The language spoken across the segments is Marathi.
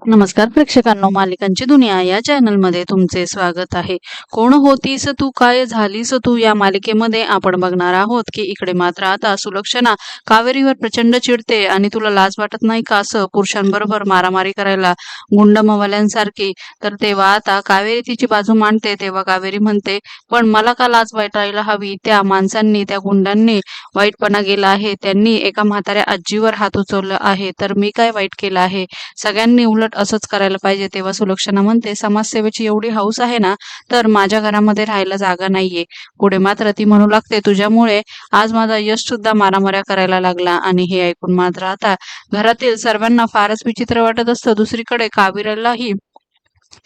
नमस्कार प्रेक्षकांनो मालिकांची दुनिया या चॅनलमध्ये तुमचे स्वागत आहे. कोण होतीस तू काय झालीस तू या मालिकेमध्ये आपण बघणार आहोत की इकडे मात्र आता सुलक्षणा कावेरीवर प्रचंड चिडते आणि तुला लाज वाटत नाही का असं पुरुषांबरोबर मारामारी करायला गुंड मवाल्यांसारखी तर तेव्हा आता कावेरी तिची बाजू मांडते तेव्हा कावेरी म्हणते पण मला का लाज वाटायला हवी? त्या माणसांनी त्या गुंडांनी वाईटपणा गेला आहे. त्यांनी एका म्हाताऱ्या आजीवर हात उचलला आहे. तर मी काय वाईट केलं आहे? सगळ्यांनी उलट असंच करायला पाहिजे तेव्हा सुलक्षणा म्हणते समाजसेवेची एवढी हौस आहे ना तर माझ्या घरामध्ये राहायला जागा नाहीये. पुढे मात्र ती म्हणू लागते तुझ्यामुळे आज माझा यश सुद्धा मारामाऱ्या करायला लागला. आणि हे ऐकून मात्र आता घरातील सर्वांना फारच विचित्र वाटत असतं. दुसरीकडे कावीरालाही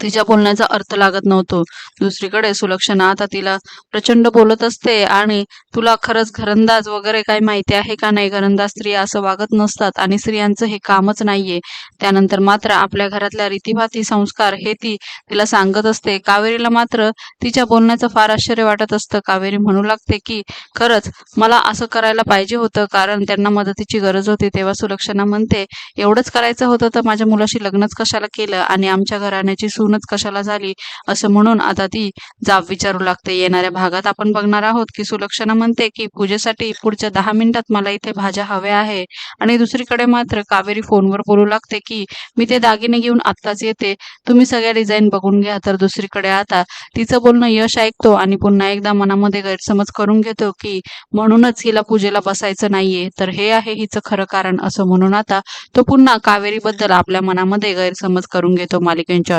तिच्या बोलण्याचा अर्थ लागत नव्हतो. दुसरीकडे सुलक्षणा आता तिला प्रचंड बोलत असते आणि तुला खरंच घरंदाज वगैरे काय माहिती आहे का नाही? घरंदाज स्त्रिया असं वागत नसतात आणि स्त्रियांचं हे कामच नाहीये. त्यानंतर मात्र आपल्या घरातल्या रीतीभाती संस्कार हे ती तिला सांगत असते. कावेरीला मात्र तिच्या बोलण्याचं फार आश्चर्य वाटत असतं. कावेरी म्हणू लागते की खरंच मला असं करायला पाहिजे होतं कारण त्यांना मदतीची गरज होती. तेव्हा सुलक्षणा म्हणते एवढंच करायचं होतं तर माझ्या मुलाशी लग्नच कशाला केलं आणि आमच्या घराण्याची सूनच कशाला झाली? असं म्हणून आता ती जाब विचारू लागते. येणाऱ्या भागात आपण बघणार आहोत की सुलक्षणा म्हणते की पूजेसाठी पुढच्या दहा मिनिटात मला इथे भाज्या हव्या आहे. आणि दुसरीकडे मात्र कावेरी फोनवर बोलू लागते की मी ते दागिने घेऊन आत्ताच येते. तुम्ही सगळ्या डिझाईन बघून घ्या. तर दुसरीकडे आता तिचं बोलणं यश ऐकतो आणि पुन्हा एकदा मनामध्ये गैरसमज करून घेतो की म्हणूनच हिला पूजेला बसायचं नाहीये. तर हे आहे हिचं खरं कारण असं म्हणून आता तो पुन्हा कावेरीबद्दल आपल्या मनामध्ये गैरसमज करून घेतो मालिकेंच्या